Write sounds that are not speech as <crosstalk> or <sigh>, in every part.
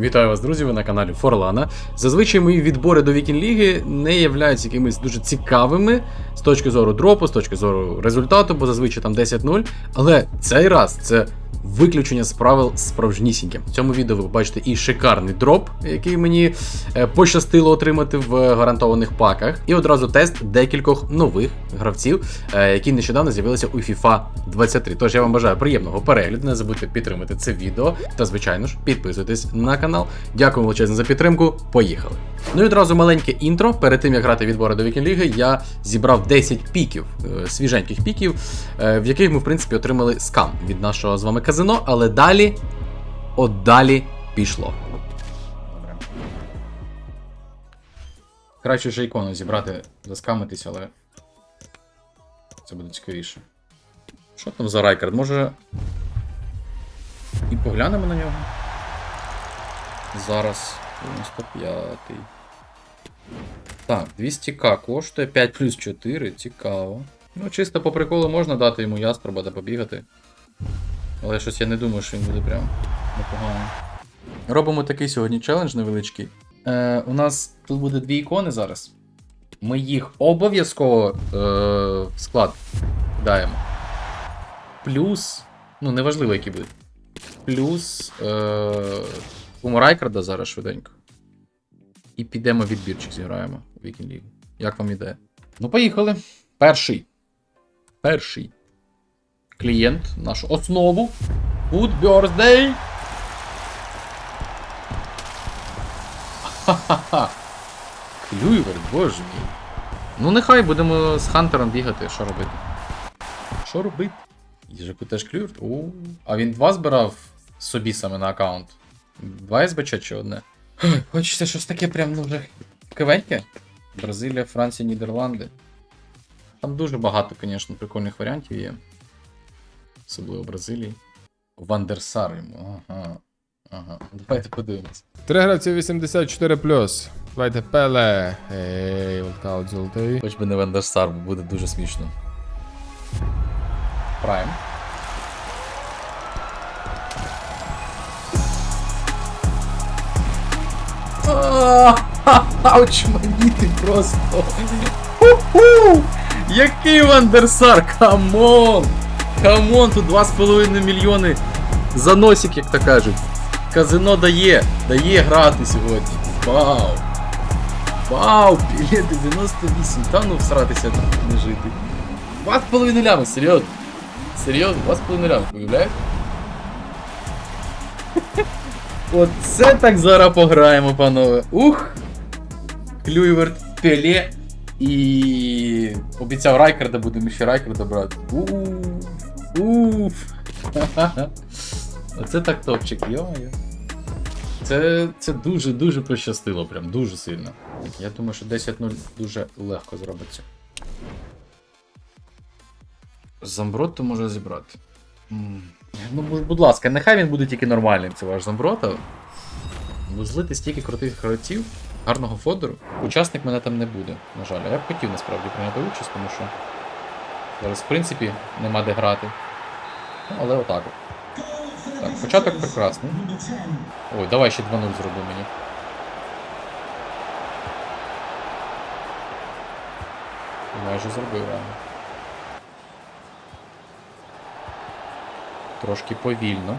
Вітаю вас, друзі! Ви на каналі Форлана. Зазвичай мої відбори до Вікінг Ліги не являються якимись дуже цікавими з точки зору дропу, з точки зору результату, бо зазвичай там 10-0. Але цей раз це виключення з правил справжнісіньке. В цьому відео ви побачите і шикарний дроп, який мені е, пощастило отримати в гарантованих паках, і одразу тест декількох нових гравців, е, які нещодавно з'явилися у FIFA 23. Тож я вам бажаю приємного перегляду. Не забудьте підтримати це відео та, звичайно ж, підписуйтесь на канал. Дякую величезно за підтримку. Поїхали. Ну і одразу маленьке інтро. Перед тим як грати відбори до Вікінг Ліги, я зібрав 10 піків, е, свіженьких піків, е, в яких ми, в принципі, отримали скам від нашого з вами казино, але далі, от далі пішло. Краще вже ікону зібрати, заскамитись, але це буде цікавіше. Що там за райкард? Може. І поглянемо на нього. Зараз 95-й. Так, 200к коштує 5 плюс 4, цікаво. Ну, чисто по приколу можна дати йому яструба та побігати. Але щось я не думаю, що він буде прям непогано. Робимо такий сьогодні челендж невеличкий. Е, у нас тут буде дві ікони зараз. Ми їх обов'язково е, в склад даємо. Плюс. Ну, неважливо, які будуть. Плюс. Е, Куму зараз швиденько. І підемо відбірчик зіграємо у Вікінг Лігу. Як вам ідея? Ну, поїхали. Перший. Перший. Клієнт, нашу основу. Good birthday! Ха-ха-ха. Клюйвер, боже мій. Ну, нехай будемо з Хантером бігати, що робити. Що робити? Їжаку теж клюйвер? О, а він два збирав собі саме на аккаунт. Два СБЧ чи одне? <gasps> Хочеться щось таке прям ну вже кивеньке. Бразилія, Франція, Нідерланди. Там дуже багато, звісно, прикольних варіантів є. Особливо Бразилії. Вандерсар йому. Ага. Ага. Давайте подивимось. Три гравці 84 Давайте пеле. Ей, волкаут золотий. Хоч би не Вандерсар, бо буде дуже смішно. Прайм. Очманіти просто. Ху-ху! Який Вандерсар? Камон! Камон, тут 2,5 мільйони заносик, як то кажуть. Казино дає, дає грати сьогодні. Вау! Вау, піле 98. Та ну всратися не жити. 2,5 лями, серйозно. Серйозно, 2,5 лями, уявляєш? Оце так зараз пограємо, панове. Ух! Клюйверт, Пеле і. Обіцяв Райкарда, будемо ще Райкарда брати. Уф. Уф. <laughs> Оце так топчик, йо-моє. Це, це дуже-дуже пощастило, прям дуже сильно. Я думаю, що 10-0 дуже легко зробиться. Замброто може зібрати. Ну, будь, ласка, нехай він буде тільки нормальним, це ваш Замброто. Ну, злити стільки крутих гравців, гарного фодеру. Учасник мене там не буде, на жаль. Я б хотів насправді прийняти участь, тому що зараз, в принципі, нема де грати. Ну, але отак от. Так, початок прекрасний. Ой, давай ще 2-0 зроби мені. Майже зробив реально. Трошки повільно.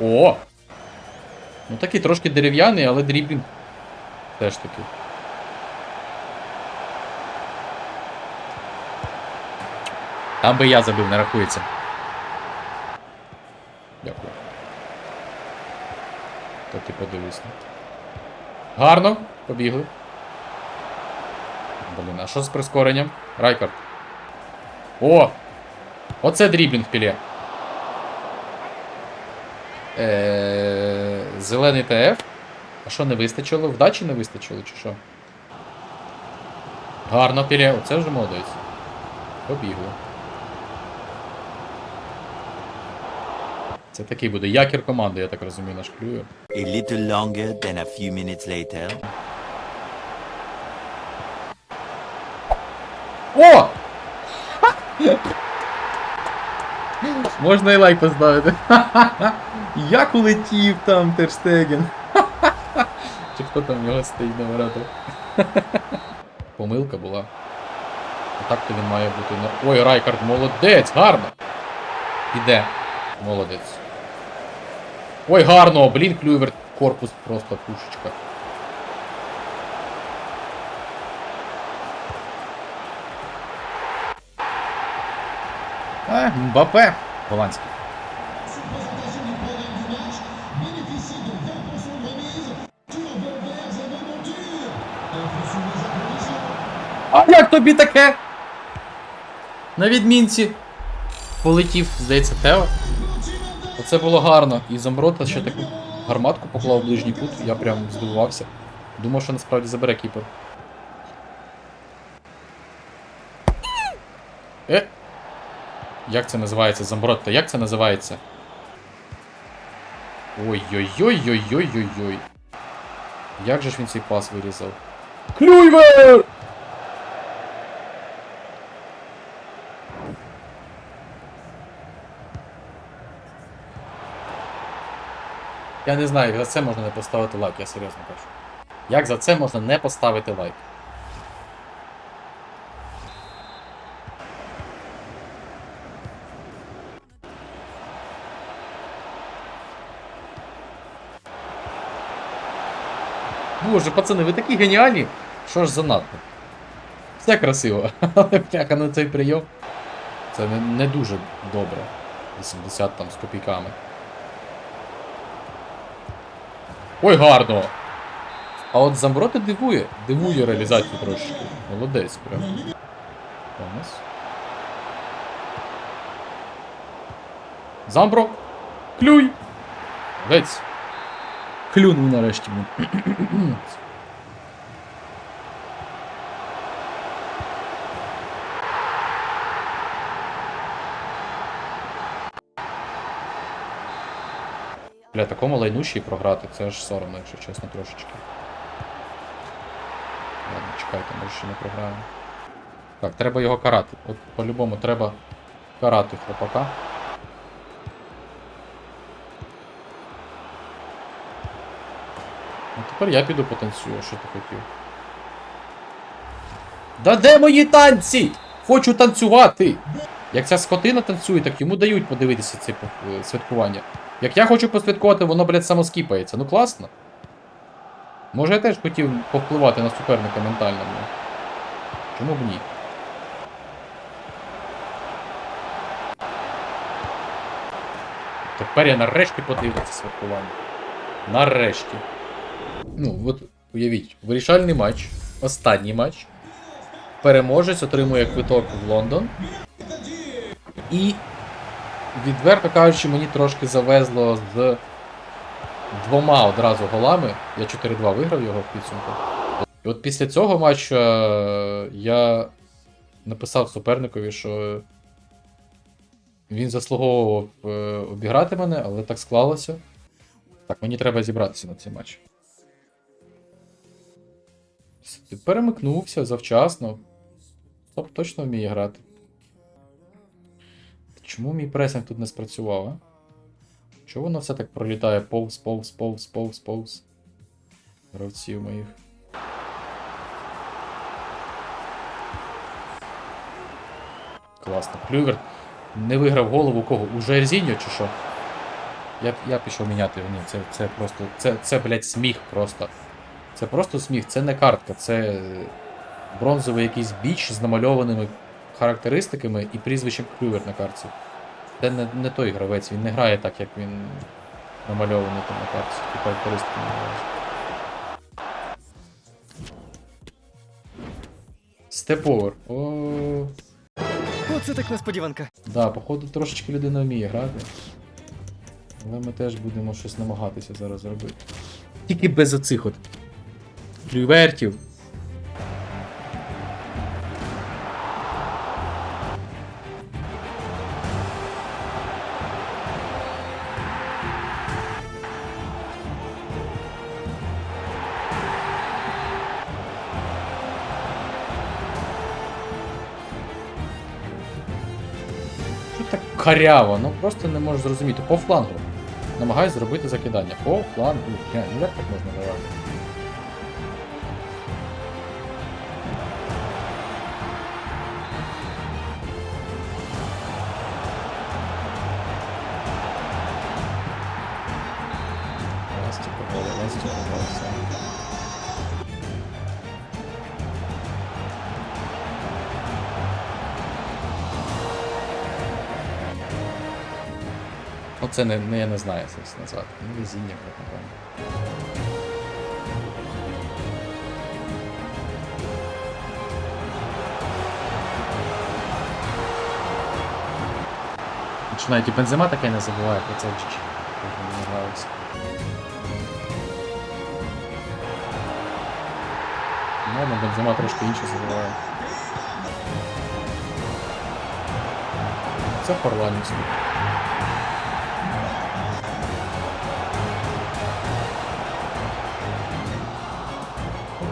О! Ну такий трошки дерев'яний, але дрібін. Теж таки. Там би я забив, не рахується. Дякую. То ти подивись. Гарно, побігли. Блін, а що з прискоренням? Райкард. О! Оце дріблінг піле. Е, Зелений ТФ. А що не вистачило? Вдачі не вистачило, чи що? Гарно піле, оце вже молодець. Побігли. Це такий буде якір команди, я так розумію, наш клює. A little longer than a few minutes later. О! Можна і лайк поставити. <laughs> Як улетів там Терштеген? <laughs> Чи хто там в нього стоїть на воротах? <laughs> Помилка була. А так то він має бути на. Ой, Райкард, молодець, гарно! Іде. Молодець. Ой, гарно! Блін, клювер, корпус просто пушечка. А, Мбапе. Голландський. А як тобі таке? На відмінці. Полетів, здається, Тео. Оце було гарно. І Замброта ще таку гарматку поклав в ближній кут, я прям здивувався. Думав, що насправді забере кіпер. Е! Як це називається? Замбротта, як це називається? Ой-ой-ой-ой-ой-ой-ой. Як же ж він цей пас вирізав? Клюйвер! Я не знаю, як за це можна не поставити лайк, я серйозно кажу. Як за це можна не поставити лайк? Боже, пацани, ви такі геніальні, що ж занадто. Все красиво, <laughs> але бляха, ну цей прийом. Це не, не дуже добре. 80 там з копійками. Ой, гарно! А от Замброти дивує, дивує реалізацію трошечки. Молодець прям. Томас. Замбро! Клюй! Гець! Клюнув нарешті. Бля, такому лайну ще й програти, це аж соромно, якщо чесно, трошечки. Ладно, чекайте, може ще не програємо. Так, треба його карати. От по-любому треба карати хлопака. Ну тепер я піду потанцюю, що ти хотів. Да де мої танці? Хочу танцювати! Як ця скотина танцює, так йому дають подивитися це е, святкування. Як я хочу посвяткувати, воно, блядь, само скіпається. Ну класно. Може я теж хотів повпливати на суперника ментально. Чому б ні? Тепер я нарешті подивлюся святкування. Нарешті. Ну, от уявіть, вирішальний матч, останній матч. Переможець отримує квиток в Лондон. І відверто кажучи, мені трошки завезло з двома одразу голами. Я 4-2 виграв його в підсумку. І от після цього матчу е, я написав суперникові, що він заслуговував е, обіграти мене, але так склалося. Так, мені треба зібратися на цей матч. Перемикнувся завчасно. Стоп точно вміє грати. Чому мій пресинг тут не спрацював, а? Чого воно все так пролітає повз, повз, повз, повз, повз? Гравців моїх. Класно. Клювер не виграв голову кого? У Жерзіньо чи що? Я, я пішов міняти. Ні, це, це просто. Це, це, блядь, сміх просто. Це просто сміх, це не картка, це бронзовий якийсь біч з намальованими характеристиками і прізвищем Клювер на картці. Це не, не той гравець, він не грає так, як він намальований там на картці. Ті характеристики намальовані. Степовер. О, Оце так несподіванка. да, походу трошечки людина вміє грати. Але ми теж будемо щось намагатися зараз зробити. Тільки без оцих от клювертів. Що так каряво? Ну просто не можу зрозуміти. По флангу. намагаюсь зробити закидання. По флангу. Ну як так можна давати? Ну це не, не я не знаю, як назвати. Ну, везіння, напевно. Починають і бензима таке не забуває про це вчить. Мені нравиться. Ну, бензима трошки інше забуває. Це Форланівський.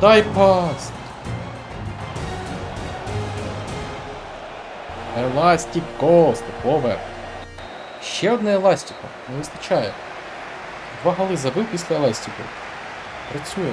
Дай пас! Еластіко, стопове. Ще одне еластіко. Не вистачає. Два голи забив після еластіку. Працює.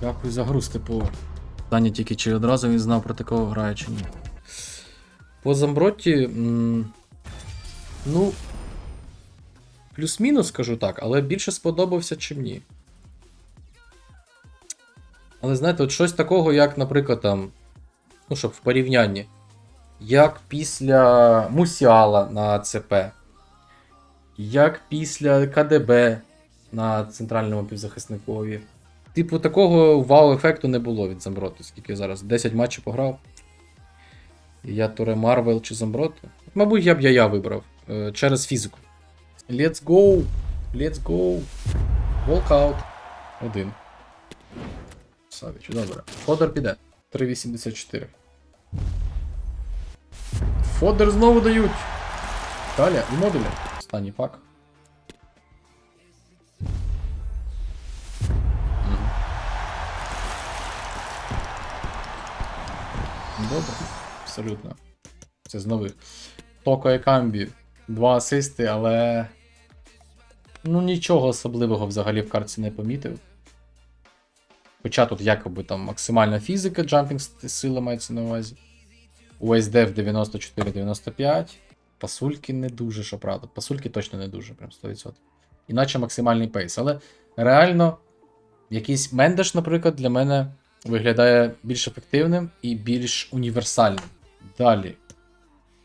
Дякую за гру, типу. Питання тільки, чи одразу він знав, проти кого грає, чи ні. По Замбротті. Ну. Плюс-мінус, скажу так, але більше сподобався, чим ні. Але знаєте, от щось такого, як, наприклад, там. Ну, щоб в порівнянні. Як після Мусіала на ЦП. Як після КДБ на центральному півзахисникові. Типу, такого вау-ефекту не було від Замброту, скільки зараз 10 матчів пограв. Я Торе Марвел чи Замброту. Мабуть, я б я вибрав е, через фізику. Let's go! Let's go! Walkout. Один. Савіч, добре. Фодор піде. 3.84. Фодер знову дають. Далі, і модулі. Останній пак. Добре, абсолютно. Це з нових. Токо і Камбі. Два асисти, але. Ну, нічого особливого взагалі в картці не помітив. Хоча тут якоби там максимальна фізика, джампінг сила мається на увазі. УСД в 94-95. Пасульки не дуже, що правда. Пасульки точно не дуже, прям 100%. Іначе максимальний пейс. Але реально, якийсь Мендеш, наприклад, для мене виглядає більш ефективним і більш універсальним. Далі.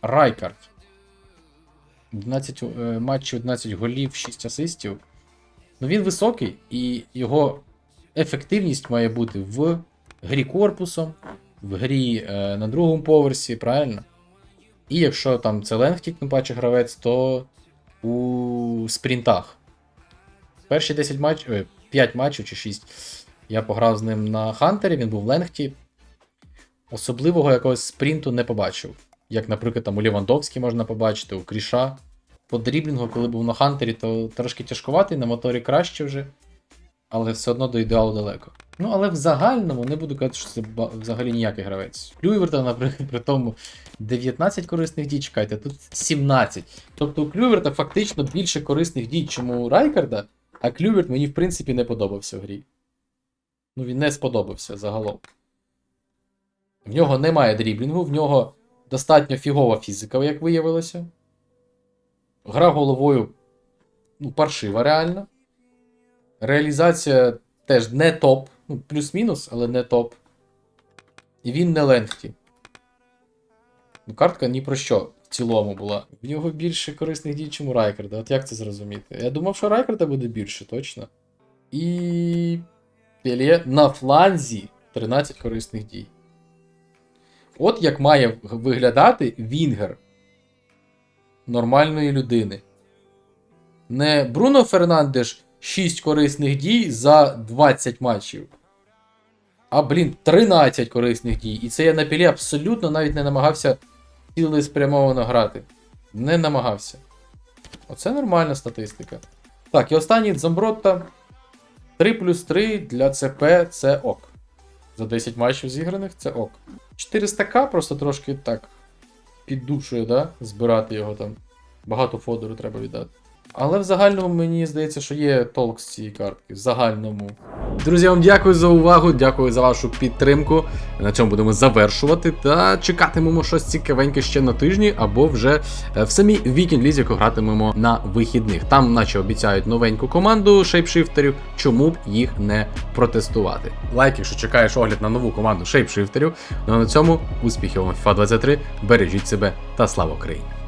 Райкард. 12 е, матчів, 11 голів, 6 асистів. Ну він високий, і його ефективність має бути в грі корпусом, в грі е, на другому поверсі, правильно? І якщо там це ленг тим паче гравець, то у спринтах. Перші 10 матчів, 5 матчів чи 6 я пограв з ним на Хантері, він був в ленгті. Особливого якогось спринту не побачив. Як, наприклад, там у Лівандовській можна побачити, у Кріша. По дріблінгу, коли був на Хантері, то трошки тяжкуватий, на моторі краще вже. Але все одно до ідеалу далеко. Ну, але в загальному не буду казати, що це взагалі ніякий гравець. Клюверта, наприклад, при тому 19 корисних дій, чекайте, тут 17. Тобто у Клюверта фактично більше корисних дій, чим у Райкарда, а Клюверт мені в принципі не подобався в грі. Ну, він не сподобався загалом. В нього немає дріблінгу, в нього достатньо фігова фізика, як виявилося. Гра головою ну, паршива реально. Реалізація теж не топ. Ну, плюс-мінус, але не топ. І він не ленгті. Ну, картка ні про що в цілому була. В нього більше корисних дій, чим у Райкарда. От як це зрозуміти? Я думав, що Райкарда буде більше, точно. І. Пелє на фланзі 13 корисних дій. От як має виглядати Вінгер нормальної людини. Не Бруно Фернандеш 6 корисних дій за 20 матчів. А, блін, 13 корисних дій. І це я на пілі абсолютно навіть не намагався цілеспрямовано грати. Не намагався. Оце нормальна статистика. Так, і останній Дзамбротта. 3 плюс 3 для ЦП це ок. За 10 матчів зіграних це ок. 400к просто трошки так піддушує, да? Збирати його там. Багато фодору треба віддати. Але в загальному мені здається, що є толк з цієї картки. В загальному. Друзі, вам дякую за увагу, дякую за вашу підтримку. На цьому будемо завершувати та чекатимемо щось цікавеньке ще на тижні, або вже е, в самій Вікінг Лізі, яку гратимемо на вихідних. Там, наче обіцяють новеньку команду шейпшифтерів, чому б їх не протестувати. Лайк, якщо чекаєш огляд на нову команду шейпшифтерів. Ну а на цьому успіхів вам FIFA 23, бережіть себе та слава Україні!